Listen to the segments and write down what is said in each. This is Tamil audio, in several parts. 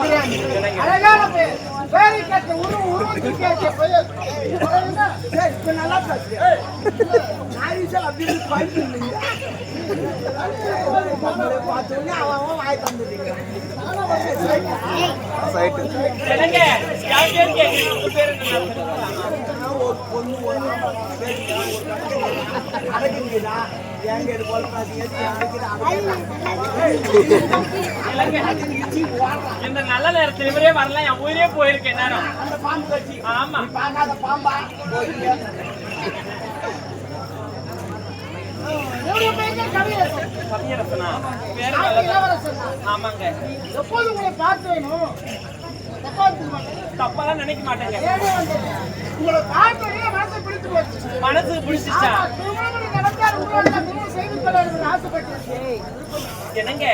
அழகான பேர் பேரை கேட்ட உரு உருவத்தை கேட்ட பெயர் இப்ப நல்லா பேசு. அப்படின்னு அவன் வாய் தந்துட்டீங்க. பொண்ணு ஒரு ஆம்பளை இல்லைங்க இந்த நல்ல நேரத்தில் இவரே வரலாம் என் ஊரே போயிருக்கேன் நேரம் அந்த ஆமா பார்க்காத பாம்பா கவியரசனா ஆமாங்க. எப்போது உங்களை தப்பெல்லாம் நினைக்க மாட்டேங்க. உங்களை மனசுக்கு பிடிச்சிச்சா என்னங்க?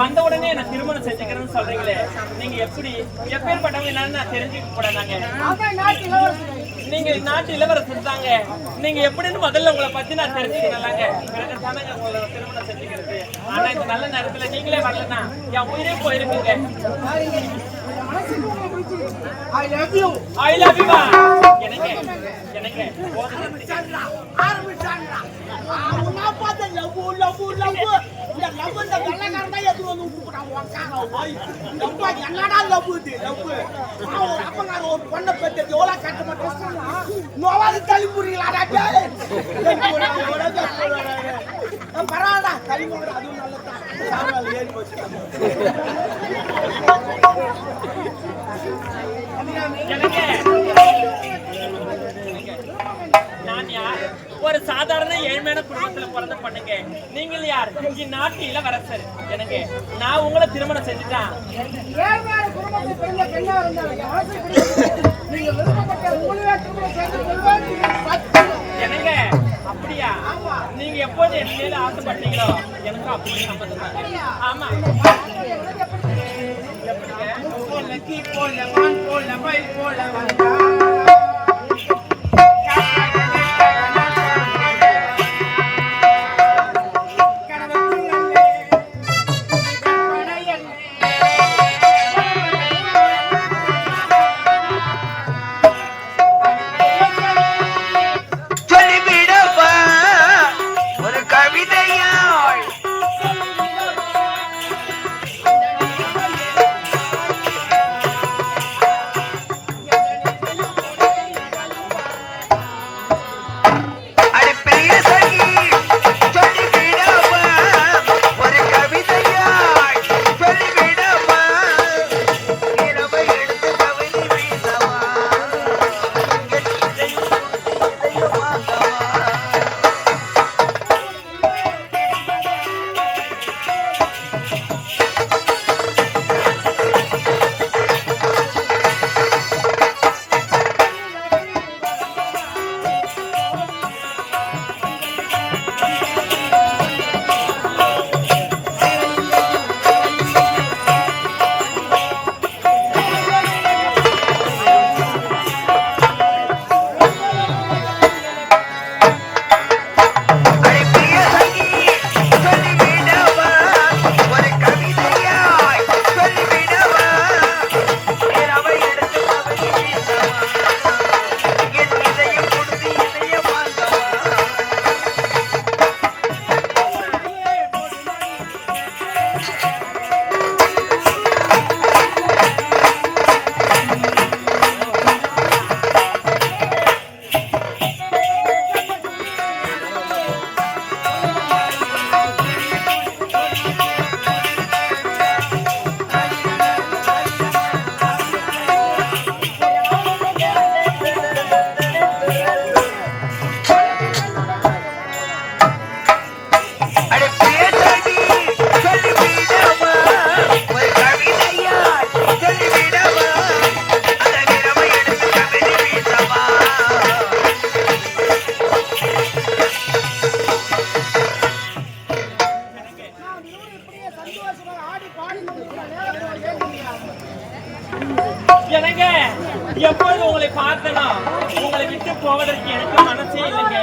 வந்த உடனே நான் திருமணம் செஞ்சுக்கிறேன்னு சொல்றீங்களே. நீங்க எப்படி? எப்பேற்பட்டவங்க என்னன்னு நான் தெரிஞ்சுக்க கூடாதாங்க. நாட்டு நீங்க நாட்டு இளவரசர் தாங்க. நீங்க எப்படின்னு முதல்ல உங்களை பத்தி நான் தெரிஞ்சுக்கிறேன்லாங்க பிறகு தானங்க உங்களை திருமணம் செஞ்சுக்கிறது. ஆனா இந்த நல்ல நேரத்துல நீங்களே வரலன்னா என் உயிரே போயிருக்குங்க I love you. I love you எனக்கு எனக்கு. அவனா பார்த்த love, love. இந்த love இந்த வெள்ளைக்காரன் தான் எடுத்துட்டு வந்து போய். என்னடா இது, love? அவன் ஒரு ஒரு பொண்ணை பெத்தது, எவ்வளவு கஷ்டமா கஷ்டம்னா, நோவாது தள்ளி. ஆ, பரவாயில்லடா, தள்ளி அதுவும். சாப்பாடு ஏறி போச்சு. எனக்கு நான் யார் ஒரு சாதாரண ஏழ்மையான குடும்பத்துல பிறந்த பண்ணுங்க நீங்கள் யார் இந்நாட்டு இளவரசர் எனக்கு நான் உங்களை திருமணம் செஞ்சுட்டான் ஏழ்மையான குடும்பத்தை பிறந்த பெண்ணா இருந்தாலும் என் மனசை பிடிச்சிருக்கு. நீங்க விருப்பப்பட்ட உங்களுடைய திருமணம் செய்து கொள்வேன் சத்தியம். எனக்கு அப்படியா நீங்க எப்போது என் மேல ஆசைப்பட்டீங்களோ எனக்கு அப்படி. ஆமா போல தீ போல வான் போல மயில் போல வந்தா பார்த்தனோ உங்களை விட்டு போவதற்கு எனக்கு மனசே இல்லைங்க.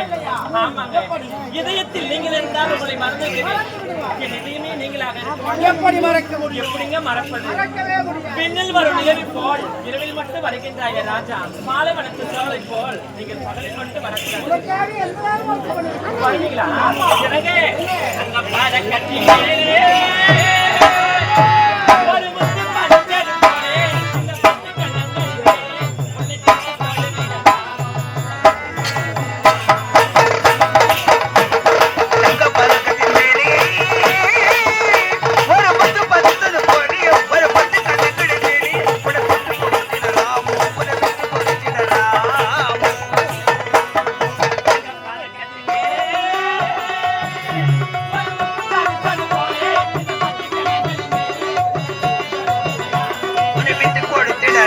ஆமாங்க. இதயத்தில் நீங்கள் இருந்தால் உங்களை மறந்துகிறேன் என் இதயமே நீங்களாக எப்படி மறைக்க முடியும்? எப்படிங்க மறப்பது? பின்னில் வரும் நிலவி போல் இரவில் மட்டும் வருகின்றாய ராஜா. மாலை வனத்து சோலை போல் நீங்கள் பகலில் மட்டும் வரக்கூடாது. வருவீங்களா எனக்கு அங்க பாட கட்டிலே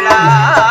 la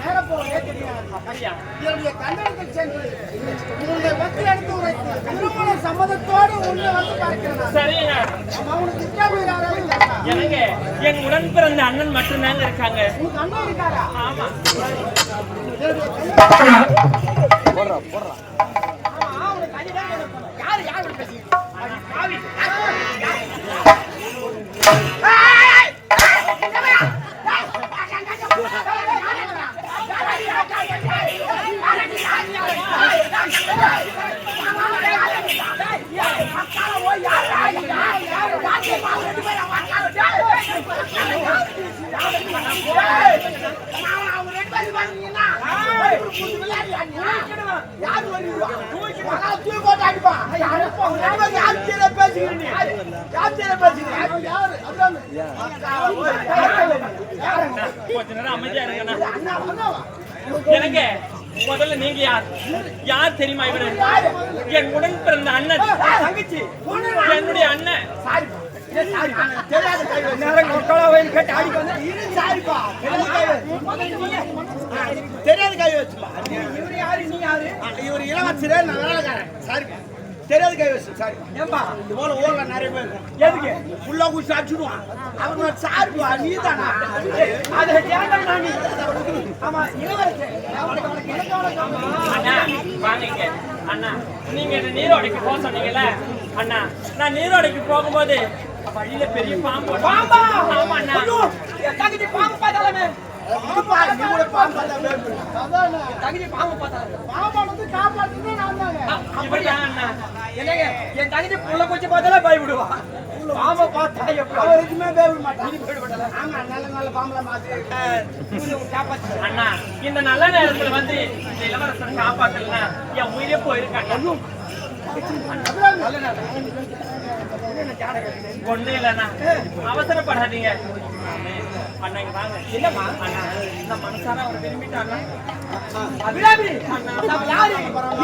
நேரம் போகவே தெரியாது. என்னுடைய கண்டனத்தில் சென்று உன்னுடைய பக்தி எடுத்து உரைத்து திருமண சம்மதத்தோடு உன்னை வந்து பார்க்கிறேன் நான். சரிங்க அம்மா, உனக்கு இஷ்டப்படி யாராவது இருக்காங்களா? எனக்கு என் உடன் பிறந்த அண்ணன் மட்டும்தாங்க இருக்காங்க உனக்கு அண்ணன் இருக்காரா? ஆமா. யாரு, யாரு இப்படி எனக்கு முதல்ல நீங்க யார்? யார் தெரியுமா இவரு? என் உடன் பிறந்த அண்ணன். தங்கச்சி. என்னுடைய அண்ணன். தெரியாது கை வச்சுப்பா யாரு நீ யாரு இவர் இளவரசரே நான் வேலைக்காரன் சாரிப்பா தெரியாது கை வச்சு சாரி ஏன்பா இது போல ஊர்ல நிறைய பேர் எதுக்கு உள்ள குடிச்சு அடிச்சுடுவான் அவங்க நீ தானா அதை கேட்டா நீ ஆமா இளவரசர் அண்ணா வாங்க அண்ணா நீங்க நீரோடைக்கு போக சொன்னீங்கல்ல? அண்ணா நான் நீரோடைக்கு போகும்போது வழியில பெரிய பாம்பு பாம்பா! ஆமா அண்ணா ஐயோ, என் தங்கச்சி பாம்பு பார்த்தாலுமே கூட பாம்பு பார்த்தா பயப்படு. அதானே. தகுதி பாம்பு பாம்பானது காப்பாத்துனதே நான். இப்படிதான் அண்ணா? என்னங்க என் தகுதி புள்ள குச்சி பார்த்தாலே பயப்படுவா? பாம்பை பார்த்தா அவன் எதுவுமே பயப்பட. ஆமா, நல்ல நல்ல பாம்பெல்லாம் பார்த்து அண்ணா இந்த நல்ல நேரத்துல வந்து இந்த இளவரசனை காப்பாத்தலனா என் உயிரே போயிருக்காங்க ஒண்ணு இல்லண்ணா அவசரப்படாதீங்க அண்ணா இங்க வாங்க இல்லம்மா அண்ணா இந்த மனசார அவர் விரும்பிட்டாங்க அபிராமி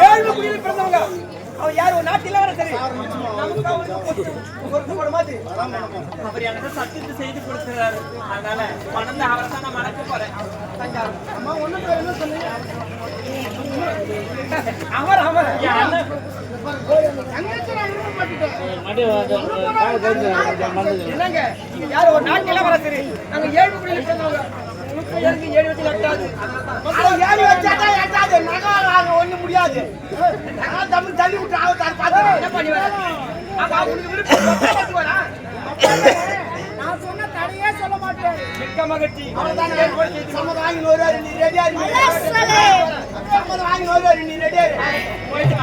ஏழு குடியில் பிறந்தவங்க அவர் யார் ஒரு நாட்டு இளவரசர் நமக்கு அவருக்கு ஒரு மாதிரி அவர் எனக்கு சத்தியத்தை செய்து கொடுக்கிறாரு அதனால மணந்த அவரை தான் நான் மறக்க போறேன் அம்மா ஒண்ணு என்ன சொன்னீங்க நான் விருப்பப்பட்டுட்டேன். என்னங்க யார் ஒரு நாட்டு இளவரசர் நாங்க ஏழு குடியில் பிறந்தவங்க ஒண்ணும் முடியாது. தமிழ் தள்ளி விட்டு ஆகத்தாரு பார்த்து. என்ன பண்ணி நான் சொன்ன தடையே சொல்ல மாட்டேன். மிக்க மகிழ்ச்சி. சம்மதம் வாங்கி வருவாரு, நீ ரெடியா. சம்மதம் வாங்கி வருவாரு, நீ ரெடியா. போயிட்டு